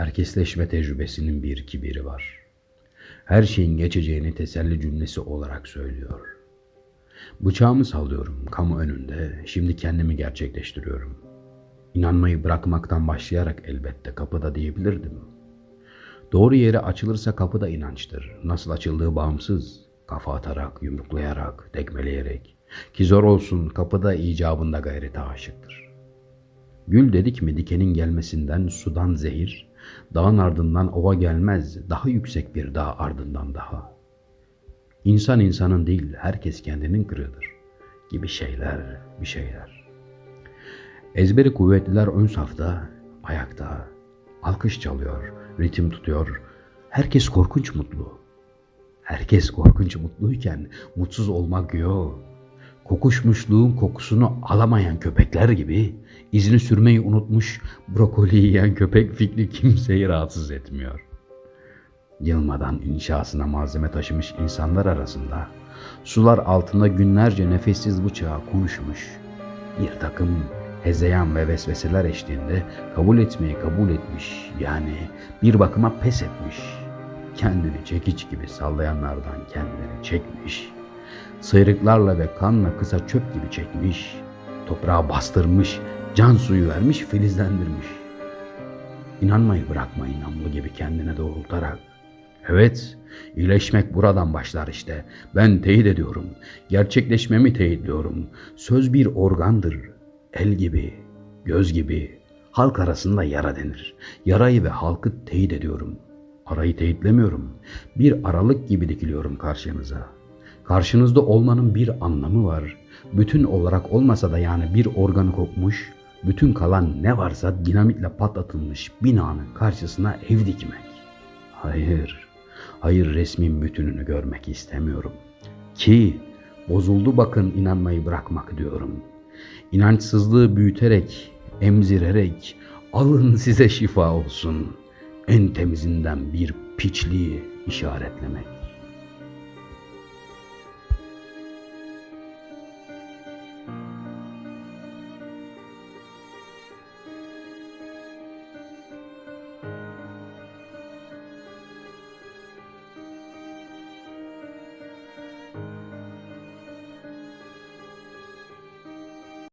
Herkesleşme tecrübesinin bir kibiri var. Her şeyin geçeceğini teselli cümlesi olarak söylüyor. Bıçağımı sallıyorum kamu önünde, şimdi kendimi gerçekleştiriyorum. İnanmayı bırakmaktan başlayarak elbette kapıda diyebilirdim. Doğru yere açılırsa kapı da inançtır. Nasıl açıldığı bağımsız. Kafa atarak, yumruklayarak, tekmeleyerek. Ki zor olsun kapıda icabında gayrete aşıktır. Gül dedik mi dikenin gelmesinden sudan zehir, dağın ardından ova gelmez, daha yüksek bir dağ ardından daha. İnsan insanın değil, herkes kendinin kırığıdır gibi şeyler, bir şeyler. Ezberi kuvvetliler ön safta, ayakta, alkış çalıyor, ritim tutuyor. Herkes korkunç mutlu. Herkes korkunç mutluyken mutsuz olmak yok. Kokuşmuşluğun kokusunu alamayan köpekler gibi izini sürmeyi unutmuş brokoli yiyen köpek fikri kimseyi rahatsız etmiyor. Yılmadan inşasına malzeme taşımış insanlar arasında sular altında günlerce nefessiz bıçağa konuşmuş bir takım hezeyan ve vesveseler eşliğinde kabul etmeyi kabul etmiş yani bir bakıma pes etmiş. Kendini çekiç gibi sallayanlardan kendini çekmiş. Sıyrıklarla ve kanla kısa çöp gibi çekmiş. Toprağa bastırmış, can suyu vermiş, filizlendirmiş. İnanmayı bırakmayın namlu gibi kendine doğrultarak. Evet, iyileşmek buradan başlar işte. Ben teyit ediyorum. Gerçekleşmemi teyitliyorum. Söz bir organdır. El gibi, göz gibi. Halk arasında yara denir. Yarayı ve halkı teyit ediyorum. Arayı teyitlemiyorum. Bir aralık gibi dikiliyorum karşınıza. Karşınızda olmanın bir anlamı var. Bütün olarak olmasa da yani bir organı kopmuş, bütün kalan ne varsa dinamitle patlatılmış binanın karşısına ev dikmek. Hayır, hayır resmin bütününü görmek istemiyorum. Ki bozuldu bakın inanmayı bırakmak diyorum. İnançsızlığı büyüterek, emzirerek alın size şifa olsun. En temizinden bir piçliği işaretlemek.